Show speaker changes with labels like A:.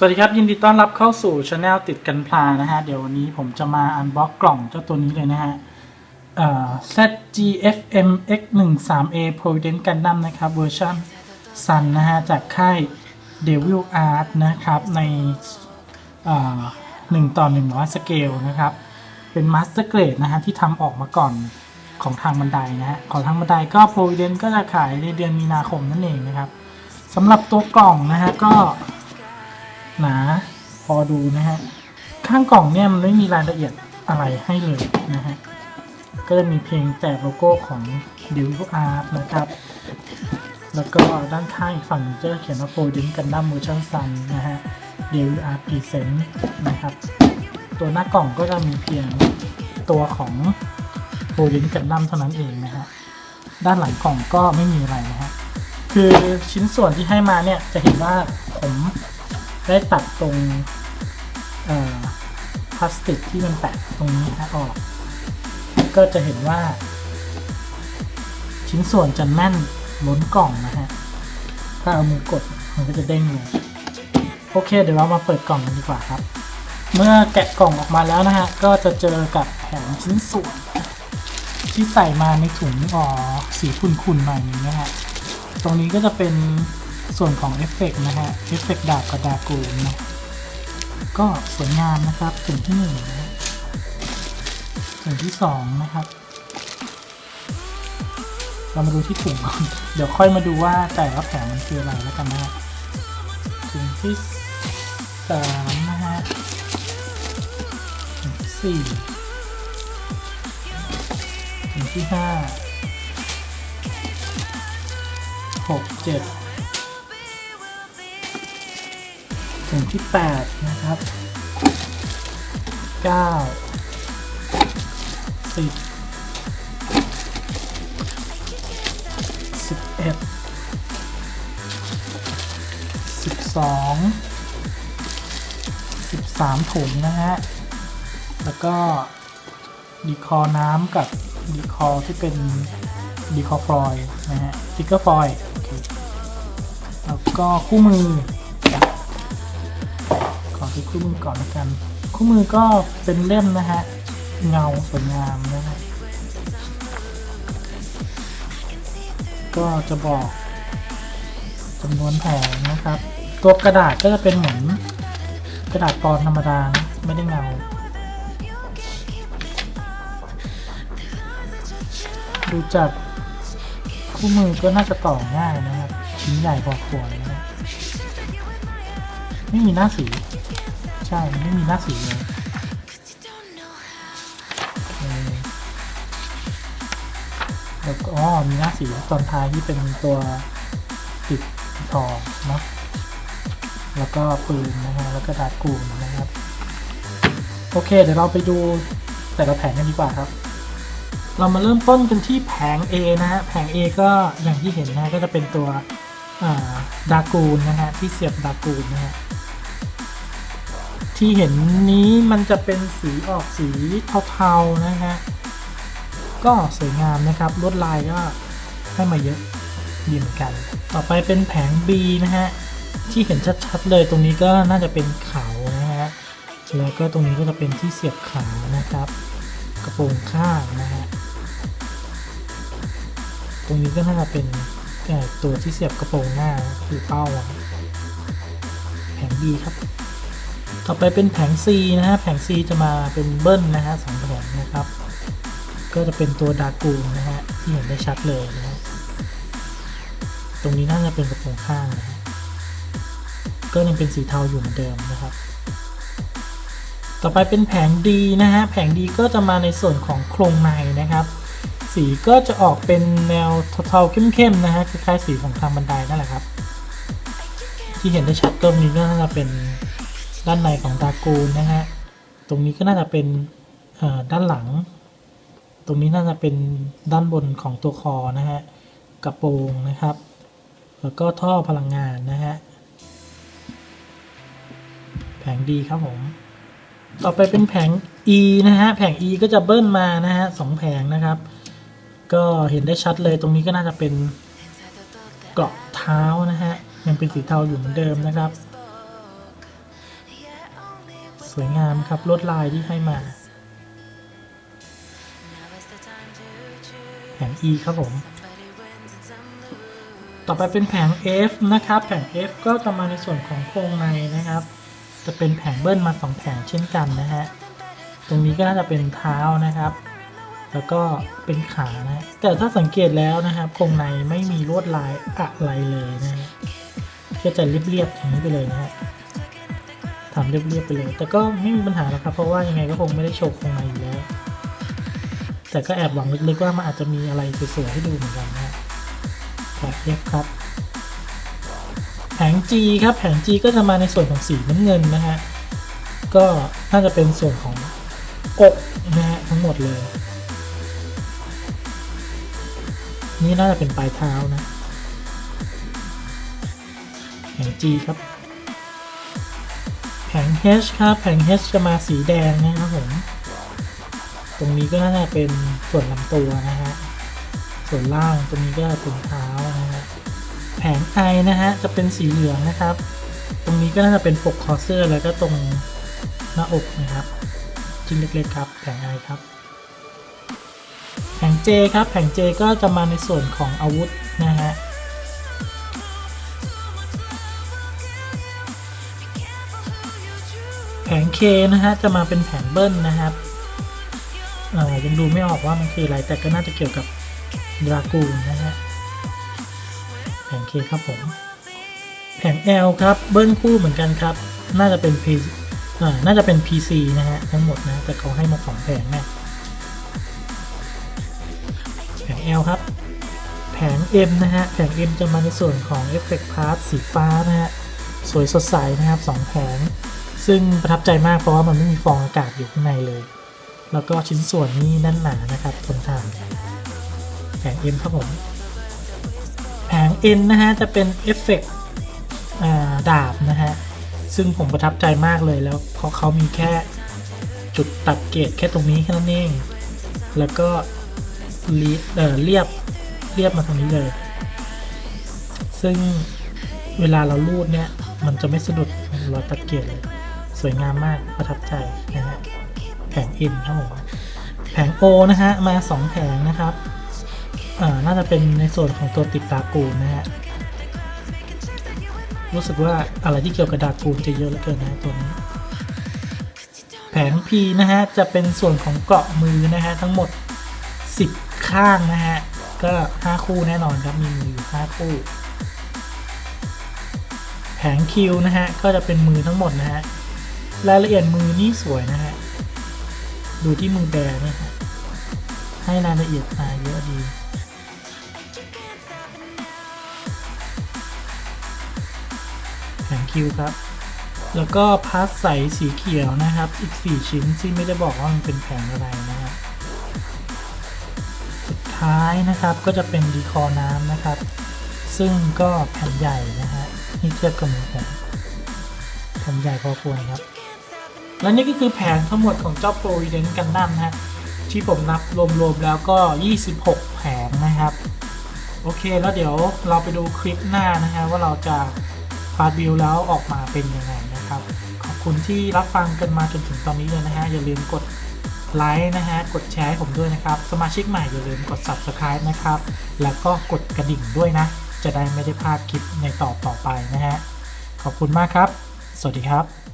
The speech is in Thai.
A: สวัสดีครับ ยินดีต้อนรับเข้าสู่ช anel ติดกันพลานะฮะ เดี๋ยววันนี้ผมจะมาอันบ็อกกล่องเจ้าตัวนี้เลยนะฮะ เอ่อ ZGFM X13A Providence Gundam นะครับเวอร์ชัน Sun นะฮะ จากค่าย Devil Art นะครับ ใน เอ่อ1ต่อ100สเกลนะครับ เป็น Master Grade นะฮะ ที่ทำออกมาก่อนของทางบันไดนะฮะ ของทางบันไดก็ Providence ก็จะขายในเดือนมีนาคมนั่นเองนะครับสำหรับตัวกล่องนะฮะก็ หนาพอดูนะฮะ ข้างกล่องเนี่ยมันไม่มีรายละเอียดอะไรให้เลยนะฮะ ก็จะมีเพียงแต่โลโก้ของ d e v i l Art นะครับ แล้วก็ด้านข้างอีกฝั่งจะเขียนว่า p o d i n Gundam Version Sun นนะฮะ d e v i l Art Present นะครับ ตัวหน้ากล่องก็จะมีเพียงตัวของ p o d i n Gundam เท่านั้นเองนะฮะ ด้านหลังกล่องก็ไม่มีอะไรนะฮะ คือชิ้นส่วนที่ให้มาเนี่ยจะเห็นว่าผม ได้ตัดตรงพลาสติกที่มันแปะตรงนี้ฮะออก ก็จะเห็นว่า ชิ้นส่วนจะแน่นล้นกล่องนะฮะ ถ้าเอามือกดมันก็จะเด้งเลย โอเค เดี๋ยวเรามาเปิดกล่องกันดีกว่าครับ เมื่อแกะกล่องออกมาแล้วนะฮะ ก็จะเจอกับแผงชิ้นส่วน ที่ใส่มาในถุงอ๋อสีขุ่นๆหน่อยนึงนะฮะ ตรงนี้ก็จะเป็น ส่วนของเอฟเฟกต์นะฮะเอฟเฟกต์ดาบกระดากูลนะก็สวยงามนะครับส่วนที่หนึ่งนะส่วนที่สองนะครับ เรามาดูที่ถุงก่อนเดี๋ยวค่อยมาดูว่าแต่ละแผงมันคืออะไรแล้วกันนะฮะถุงที่สามนะฮะถุงที่สี่ถุงที่ห้าหกเจ็ด ถึงที่แปดนะครับเก้าสิบสิบเอ็ดสิบสองสิบสามถุงนะฮะ แล้วก็ดีคอน้ำกับดีคอที่เป็นดีคอฟอยนะฮะสติกเกอร์ฟอยล์โอเคแล้วก็คู่มือ ดูคู่มือก่อนละกัน คู่มือก็เป็นเล่มนะฮะ เงาสวยงามนะฮะ ก็จะบอกจำนวนแผงนะครับ ตัวกระดาษก็จะเป็นเหมือนกระดาษปอนธรรมดานะไม่ได้เงา ดูจากคู่มือก็น่าจะต่อง่ายนะครับ ชิ้นใหญ่พอควรนะฮะไม่มีหน้าสี ใช่ไม่มีหน้าสีเลยเออแล้วก็อ๋อมีหน้าสีตอนท้ายที่เป็นตัวติดทองเนาะแล้วก็ปืนนะฮะแล้วก็ดาดกูนนะครับ โอเค เดี๋ยวเราไปดูแต่ละแผงกันดีกว่าครับเรามาเริ่มต้นกันที่แผง A นะฮะ แผง A ก็อย่างที่เห็นนะก็จะเป็นตัวดากูนนะฮะ ที่เสียบดากูนนะฮะ ที่เห็นนี้มันจะเป็นสีออกสีเทาๆนะฮะก็สวยงามนะครับลวดลายก็ให้มาเยอะดีเหมือนกัน ต่อไปเป็นแผง B นะฮะที่เห็นชัดๆเลยตรงนี้ก็น่าจะเป็นเขานะฮะแล้วก็ตรงนี้ก็จะเป็นที่เสียบขานะครับ กระโปรงข้างนะฮะตรงนี้ก็น่าจะเป็นตัวที่เสียบกระโปรงหน้าคือเป้าแผง B ครับ ต่อไปเป็นแผง C นะฮะ แผง C จะมาเป็นเบิ้ลนะฮะสองแผงนะครับ ก็จะเป็นตัวดากูนะฮะ ที่เห็นได้ชัดเลยนะฮะ ตรงนี้น่าจะเป็นกระโปรงข้างนะฮะ ก็ยังเป็นสีเทาอยู่เหมือนเดิมนะครับ ต่อไปเป็นแผง D นะฮะ แผง D ก็จะมาในส่วนของโครงในนะครับ สีก็จะออกเป็นแนวเทาๆเข้มๆนะฮะ คล้ายๆสีของทางบันไดนั่นแหละครับ ที่เห็นได้ชัดตรงนี้ก็น่าจะเป็น ด้านในของดากูนนะฮะ ตรงนี้ก็น่าจะเป็นด้านหลัง ตรงนี้น่าจะเป็นด้านบนของตัวคอนะฮะ กระโปรงนะครับ แล้วก็ท่อพลังงานนะฮะ แผงดีครับผม ต่อไปเป็นแผง E นะฮะ แผง E ก็จะเบิ้ลมานะฮะสองแผงนะครับ ก็เห็นได้ชัดเลย ตรงนี้ก็น่าจะเป็นเกาะเท้านะฮะ ยังเป็นสีเทาอยู่เหมือนเดิมนะครับ วยงามครับลวดลายที่ให้มาแผง E ครับผม ต่อไปเป็นแผง F นะครับ แผง F ก็จะมาในส่วนของโครงในนะครับ จะเป็นแผงเบิ้ลมาสองแผงเช่นกันนะฮะ ตรงนี้ก็น่าจะเป็นเท้านะครับ แล้วก็เป็นขานะ แต่ถ้าสังเกตแล้วนะครับโครงในไม่มีลวดลายอะไรเลยนะฮะก็จะเรียบๆอย่างนี้ไปเลยนะฮะ ทำเรียบๆไปเลย แต่ก็ไม่มีปัญหาหรอกครับ เพราะว่ายังไงก็คงไม่ได้โชว์คงในอยู่แล้ว แต่ก็แอบหวังลึกๆว่ามันอาจจะมีอะไรสวยๆให้ดูเหมือนกันนะฮะแผง F ครับ แผง G ครับ แผง G ก็จะมาในส่วนของสีน้ำเงินนะฮะ ก็น่าจะเป็นส่วนของอกนะฮะทั้งหมดเลย นี่น่าจะเป็นปลายเท้านะแผง G ครับ H ครับ แผง H จะมาสีแดงนะครับผม ตรงนี้ก็น่าจะเป็นส่วนลำตัวนะฮะ ส่วนล่างตรงนี้ก็เป็นเท้านะฮะ แผง I นะฮะ จะเป็นสีเหลืองนะครับ ตรงนี้ก็น่าจะเป็นปกคอเสื้อแล้วก็ตรงหน้าอกนะครับ ชิ้นเล็กๆครับ แผง I ครับ แผง J ครับ แผง J ก็จะมาในส่วนของอาวุธนะฮะ แผง K นะฮะ จะมาเป็นแผงเบิ้ลนะครับอ่อยังดูไม่ออกว่ามันคืออะไร แต่ก็น่าจะเกี่ยวกับดรากูนนะฮะ แผง K ครับผม แผง L ครับ เบิ้ลคู่เหมือนกันครับ น่าจะเป็น P อ่าน่าจะเป็น PC นะฮะ ทั้งหมดนะ แต่เขาให้มาสองแผงนะแผง L ครับ แผง M นะฮะ แผง M จะมาในส่วนของ Effect Part สีฟ้านะฮะ สวยสดใสนะครับสองแผง ซึ่งประทับใจมากเพราะว่ามันไม่มีฟองอากาศอยู่ข้างในเลย แล้วก็ชิ้นส่วนนี่แน่นหนานะครับทนทานแผง M ครับผมแผง N นะฮะจะเป็นเอฟเฟกต์ดาบนะฮะซึ่งผมประทับใจมากเลยแล้วเพราะเขามีแค่จุดตัดเกรดแค่ตรงนี้แค่นั้นเองแล้วก็เรียเอ่อเรียบเรียบมาตรงนี้เลย ซึ่งเวลาเราลูดเนี่ย มันจะไม่สะดุดรอยตัดเกรดเลย สวยงามมากประทับใจนะฮะแผง N ครับผมแผง O นะฮะมา 2 แผงนะครับอ่าน่าจะเป็นในส่วนของตัวติดดากูนนะฮะรู้สึกว่าอะไรที่เกี่ยวกับดากูนจะเยอะเหลือเกินนะตัวนี้ แผง P นะฮะ จะเป็นส่วนของเกาะมือนะฮะ ทั้งหมด 10 ข้างนะฮะ ก็ 5 คู่แน่นอนครับ มีมืออยู่ 5 คู่ แผง Q นะฮะ ก็จะเป็นมือทั้งหมดนะฮะ รายละเอียดมือนี่สวยนะฮะ ดูที่มือแบร์นี่ฮะให้รายละเอียดมาเยอะดีแผงคิวครับ แล้วก็พาสใสสีเขียวนะครับ อีก 4 ชิ้นที่ไม่ได้บอกว่ามันเป็นแผงอะไรนะครับ สุดท้ายนะครับก็จะเป็นดีคอน้ำนะครับ ซึ่งก็แผ่นใหญ่นะฮะนี่เทียบกับมือผมแผ่นใหญ่พอควรครับ และนี่ก็คือแผงทั้งหมดของเจ้าโปร i เดนกันดั้มนะฮะที่ผมนับรวมๆแล้วก็ 26 แผงนะครับ โอเคแล้วเดี๋ยวเราไปดูคลิปหน้านะฮะว่าเราจะฟาดบิลแล้วออกมาเป็นยังไงนะครับ ขอบคุณที่รับฟังกันมาจนถึงตอนนี้เลยนะฮะ อย่าลืมกดไลค์นะฮะ กดแชร์ให้ผมด้วยนะครับ สมาชิกใหม่อย่าลืมกด subscribe นะครับ แล้วก็กดกระดิ่งด้วยนะ จะได้ไม่ได้พลาดคลิปในต่อต่อไปนะฮะ ขอบคุณมากครับ สวัสดีครับ